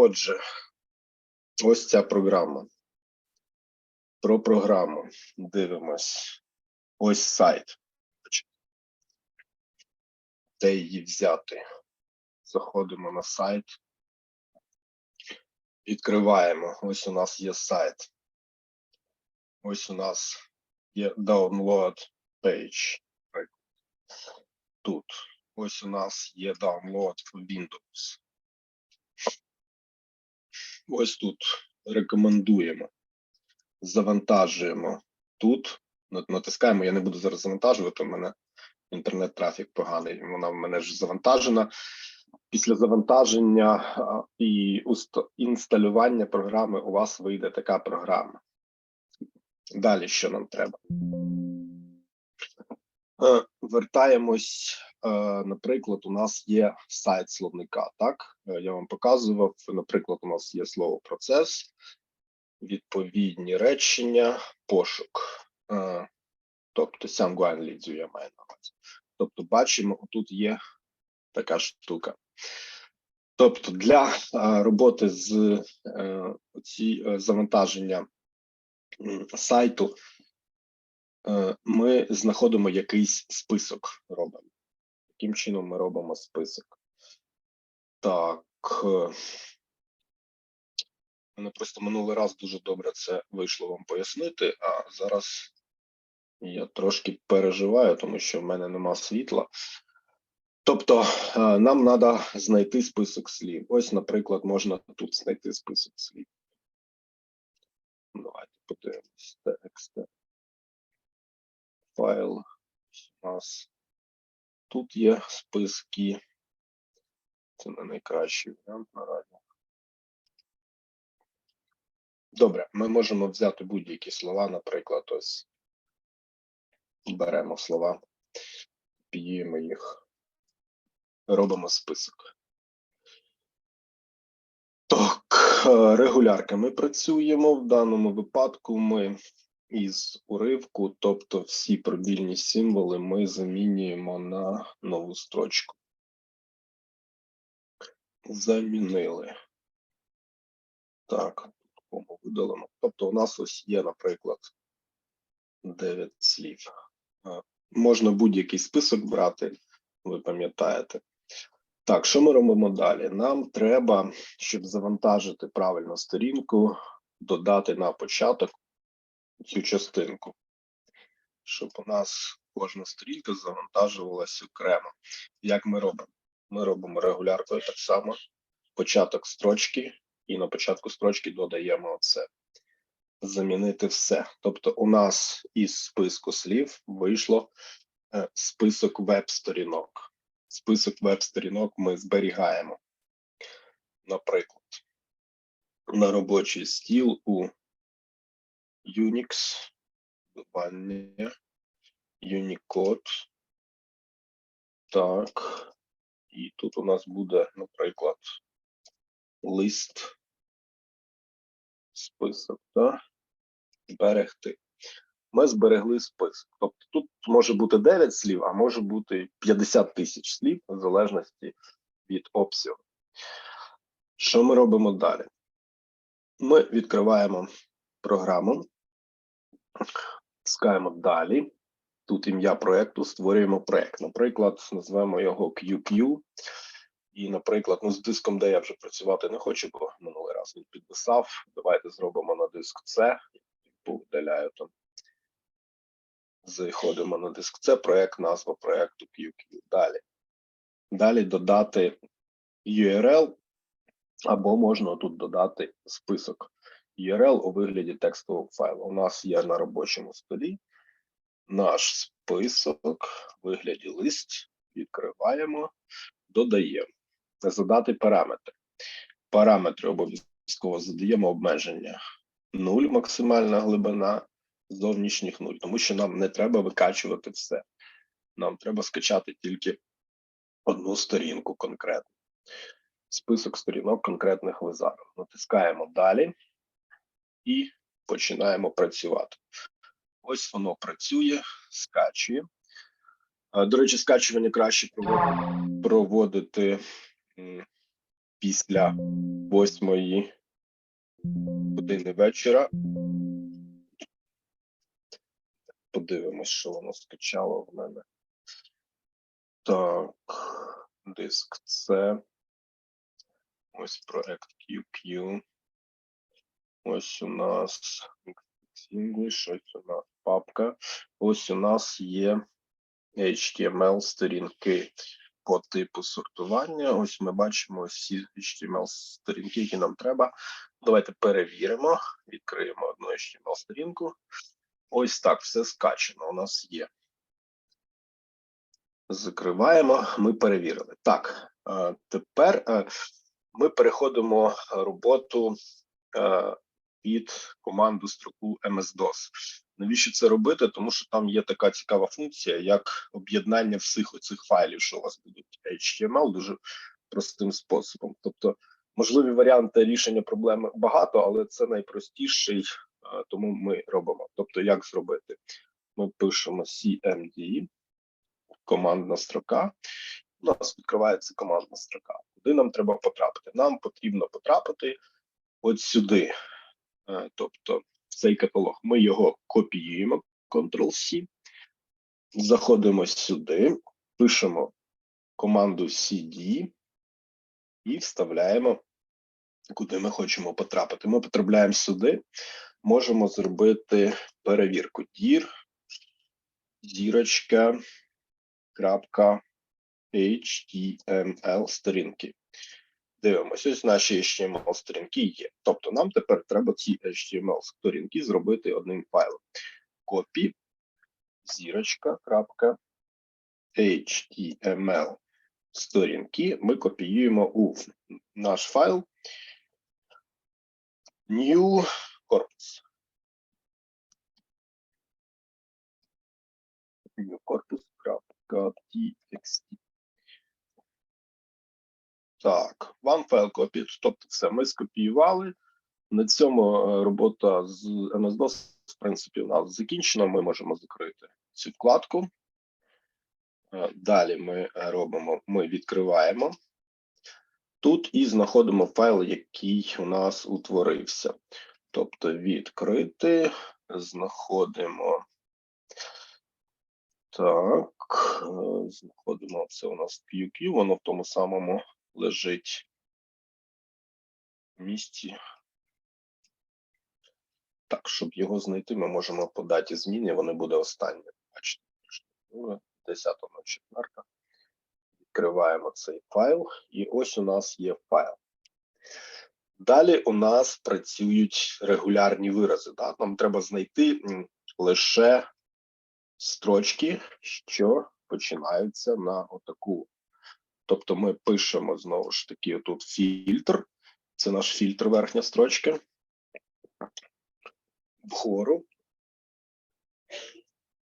Отже, ось ця програма. Про програму дивимось. Ось сайт. Де її взяти? Заходимо на сайт. Відкриваємо. Ось у нас є сайт. Ось у нас є download page. Тут. Ось у нас є download for Windows. Ось тут рекомендуємо. Завантажуємо тут. Натискаємо, я не буду зараз завантажувати, у мене інтернет-трафік поганий, вона в мене ж завантажена. Після завантаження і інсталювання програми у вас вийде така програма. Далі що нам треба? Е, Вертаємось, наприклад, у нас є сайт словника. Так, Е, я вам показував. Наприклад, у нас є слово процес, відповідні речення, пошук. Е, Тобто сямгуанлідзю я маю на увазі. Тобто, бачимо, тут є така штука. Тобто, для е, роботи з е, ці е, завантаження сайту е, ми знаходимо якийсь список. Робимо. Яким чином ми робимо список? Так. е, Мене просто минулий раз дуже добре це вийшло вам пояснити, а зараз я трошки переживаю, тому що в мене нема світла. Тобто е, нам треба знайти список слів. Ось, наприклад, можна тут знайти список слів. Давайте подивимось. Текст. Файл. У нас тут є списки. Це не найкращий варіант наразі. Добре, ми можемо взяти будь-які слова, наприклад, ось беремо слова, п'ємо їх, робимо список. Так, е, регулярками працюємо. В даному випадку ми із уривку, тобто всі пробільні символи, ми замінюємо на нову строчку. Замінили. Так, кому видалено. Тобто, у нас ось є, наприклад, 9 слів. Можна будь-який список брати, ви пам'ятаєте. Так, що ми робимо далі? Нам треба, щоб завантажити правильно сторінку, додати на початок цю частинку, щоб у нас кожна сторінка завантажувалась окремо. Як ми робимо? Ми робимо регуляркою так само початок строчки, і на початку строчки додаємо оце. Замінити все. Тобто, у нас із списку слів вийшло е, список веб-сторінок. Список веб-сторінок ми зберігаємо. Наприклад, на робочий стіл у Unix, додавання, Unicode. Так. І тут у нас буде, наприклад, лист, список, так? Зберегти. Ми зберегли список. Тобто тут може бути 9 слів, а може бути 50 тисяч слів, в залежності від обсягу. Що ми робимо далі? Ми відкриваємо програму, тискаємо далі. Тут ім'я проекту, створюємо проект. Наприклад, назвемо його QQ. І, наприклад, ну з диском, де я вже працювати не хочу, бо минулий раз він підписав. Давайте зробимо на диск C. Повидаляю там. Заходимо на диск C, проект, назва проекту QQ. Далі. Далі додати URL, або можна тут додати список URL у вигляді текстового файлу. У нас є на робочому столі наш список у вигляді лист. Відкриваємо, додаємо. Задати параметри. Параметри обов'язково задаємо обмеження 0 максимальна глибина, зовнішніх 0, тому що нам не треба викачувати все. Нам треба скачати тільки одну сторінку конкретно. Список сторінок конкретних визарів. Натискаємо далі і починаємо працювати. Ось воно працює, скачує. Е, До речі, скачування краще проводити, після восьмої години вечора. Подивимось, що воно скачало в мене. Так, диск C. Ось проект QQ. Ось у нас English, ось у нас папка. Ось у нас є HTML сторінки по типу сортування. Ось ми бачимо всі HTML сторінки, які нам треба. Давайте перевіримо. Відкриємо одну HTML сторінку. Ось так все скачано. У нас є. Закриваємо. Ми перевірили. Так, е, тепер е, ми переходимо роботу е, під команду строку MS-DOS. Навіщо це робити? Тому що там є така цікава функція, як об'єднання всіх оцих файлів, що у вас будуть HTML, дуже простим способом. Тобто, можливі варіанти рішення проблеми багато, але це найпростіший, е, тому ми робимо. Тобто, як зробити? Ми пишемо CMD, командна строка. У нас відкривається командна строка. Куди нам треба потрапити? Нам потрібно потрапити от сюди. Е, Тобто цей каталог. Ми його копіюємо, Ctrl-C, заходимо сюди, пишемо команду CD і вставляємо, куди ми хочемо потрапити. Ми потрапляємо сюди, можемо зробити перевірку dir, зірочка, крапка, HTML сторінки. Дивимося, ось наші HTML сторінки є. Тобто нам тепер треба ці HTML сторінки зробити одним файлом. Copy, зірочка, крапка, HTML сторінки ми копіюємо у наш файл New Corpus. New Corpus.txt. Так, one file copied, тобто все, ми скопіювали. На цьому е, робота з MS-DOS, в принципі, у нас закінчена. Ми можемо закрити цю вкладку. Е, Далі ми е, робимо, ми відкриваємо тут і знаходимо файл, який у нас утворився. Тобто відкрити, знаходимо. Так, знаходимо це у нас QQ, воно в тому самому лежить в місці. Так, щоб його знайти, ми можемо по даті зміни, вони буде останнє. Бачите, 10.04. Відкриваємо цей файл, і ось у нас є файл. Далі у нас працюють регулярні вирази. Да? Нам треба знайти лише строчки, що починаються на отаку. Тобто ми пишемо знову ж таки тут фільтр. Це наш фільтр верхня строчка. Вгору.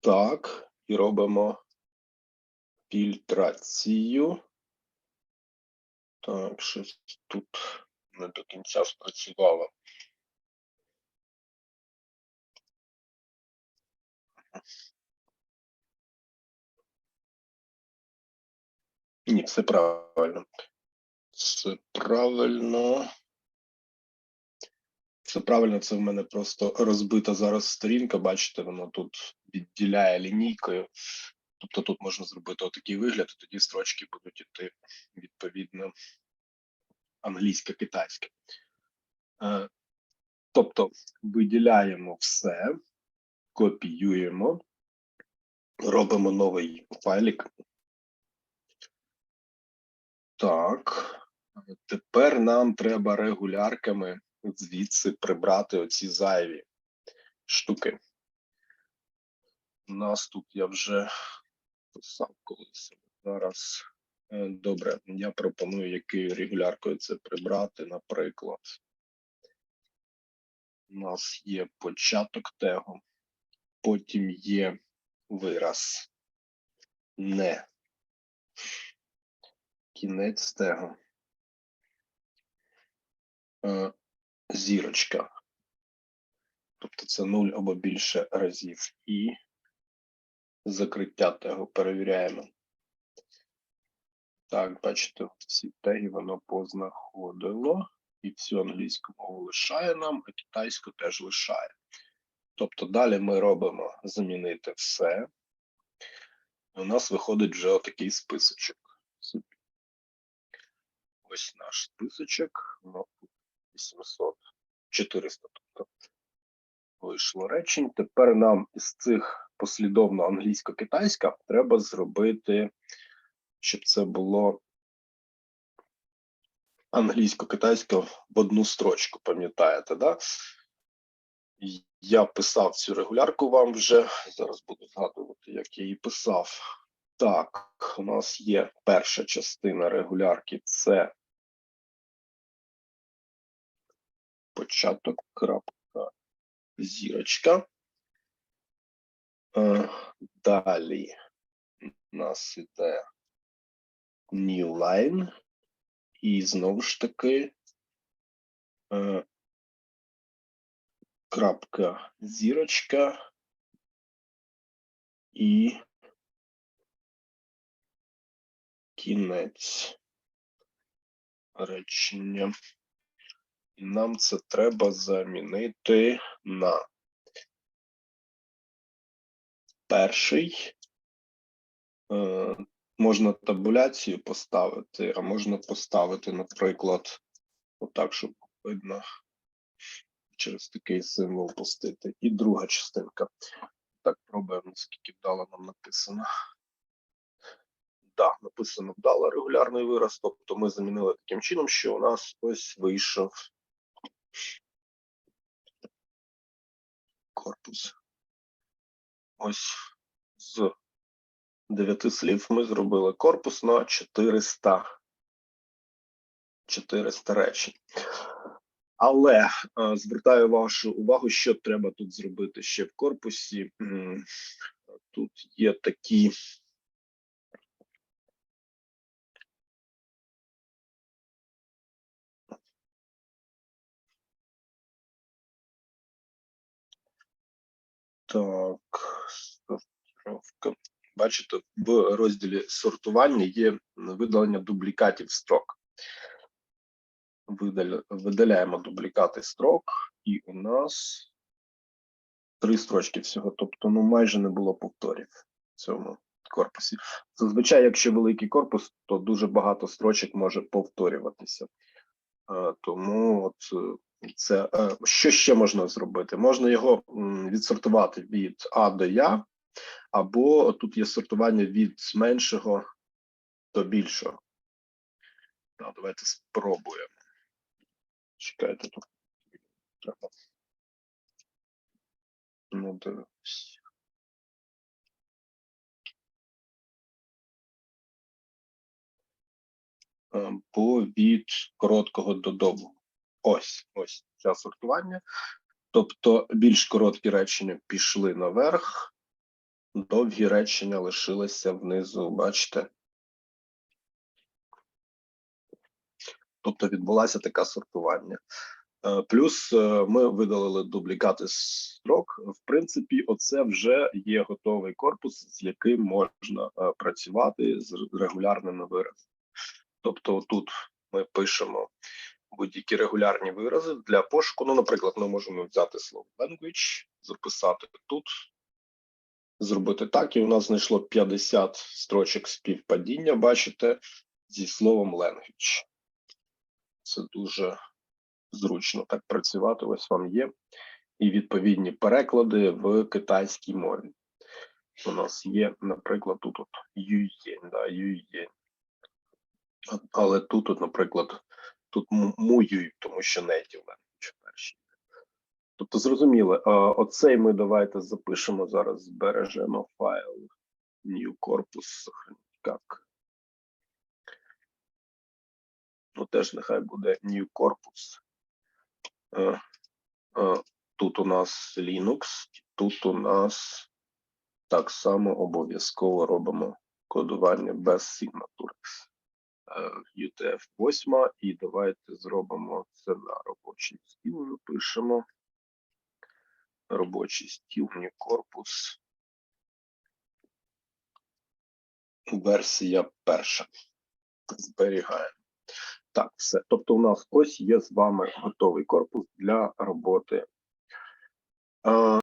Так, і робимо фільтрацію. Так, щось тут не до кінця спрацювало. Ні, все правильно. Все правильно. Все правильно, це в мене просто розбита зараз сторінка. Бачите, воно тут відділяє лінійкою. Тобто тут можна зробити отакий вигляд, і тоді строчки будуть іти відповідно англійсько-китайське. Е, Тобто виділяємо все, копіюємо, робимо новий файлик. Так, тепер нам треба регулярками звідси прибрати оці зайві штуки. У нас тут я вже писав колись. Зараз е, добре, я пропоную якою регуляркою це прибрати, наприклад. У нас є початок тегу, потім є вираз не кінець тегу. Е, Зірочка. Тобто це 0 або більше разів. І закриття тегу перевіряємо. Так, бачите, всі теги воно познаходило, і всю англійську мову лишає нам, а китайську теж лишає. Тобто далі ми робимо замінити все. І у нас виходить вже отакий списочок. Ось наш списочок. Ну, 800, 400, тобто вийшло речень. Тепер нам із цих послідовно англійсько-китайська треба зробити, щоб це було англійсько-китайсько в одну строчку, пам'ятаєте, да? Я писав цю регулярку вам вже. Зараз буду згадувати, як я її писав. Так, у нас є перша частина регулярки, це початок, крапка, зірочка. Е, Далі у нас іде new line. І знову ж таки е, крапка, зірочка і кінець речення. І нам це треба замінити на перший. Е, можна табуляцію поставити, а можна поставити, наприклад, отак, щоб видно через такий символ пустити. І друга частинка. Так, пробуємо, наскільки вдало нам написано. Так, написано вдало регулярний вираз, тобто ми замінили таким чином, що у нас ось вийшов корпус. Ось з дев'яти слів ми зробили корпус на 400, 400 речень. Але е, звертаю вашу увагу, що треба тут зробити ще в корпусі. Тут є такі. Сортировка. Бачите, в розділі сортування є видалення дублікатів строк. Видаляємо дублікати строк, і у нас три строчки всього. Тобто, ну майже не було повторів в цьому корпусі. Зазвичай, якщо великий корпус, то дуже багато строчок може повторюватися. Е, Тому от це е, що ще можна зробити? Можна його відсортувати від А до Я, або тут є сортування від меншого до більшого. Так, давайте спробуємо. Чекайте тут. Треба. Ну, дивись. Або від короткого до довгого. Ось, ось це сортування. Тобто більш короткі речення пішли наверх, довгі речення лишилися внизу, бачите? Тобто відбулося таке сортування. Е, Плюс е, ми видалили дублікати строк. В принципі, оце вже є готовий корпус, з яким можна е, працювати з регулярними виразами. Тобто, тут ми пишемо будь-які регулярні вирази для пошуку. Ну, наприклад, ми можемо взяти слово language, записати тут, зробити так, і у нас знайшло 50 строчок співпадіння, бачите, зі словом language. Це дуже зручно так працювати. Ось вам є. І відповідні переклади в китайській мові. У нас є, наприклад, тут от юєнь, да, юєнь. Але тут, от, наприклад, тут му- тому що native language перші. Тобто, зрозуміло, оцей ми давайте запишемо зараз, збережемо файл new corpus, як. Ну, теж нехай буде new corpus. Е, е, Тут у нас Linux, тут у нас так само обов'язково робимо кодування без сигнатур. Е, UTF-8 і давайте зробимо це на робочий стіл. Запишемо робочий стіл, new корпус. Версія перша. зберігаємо. Так, все. Тобто, у нас ось є з вами готовий корпус для роботи. Е,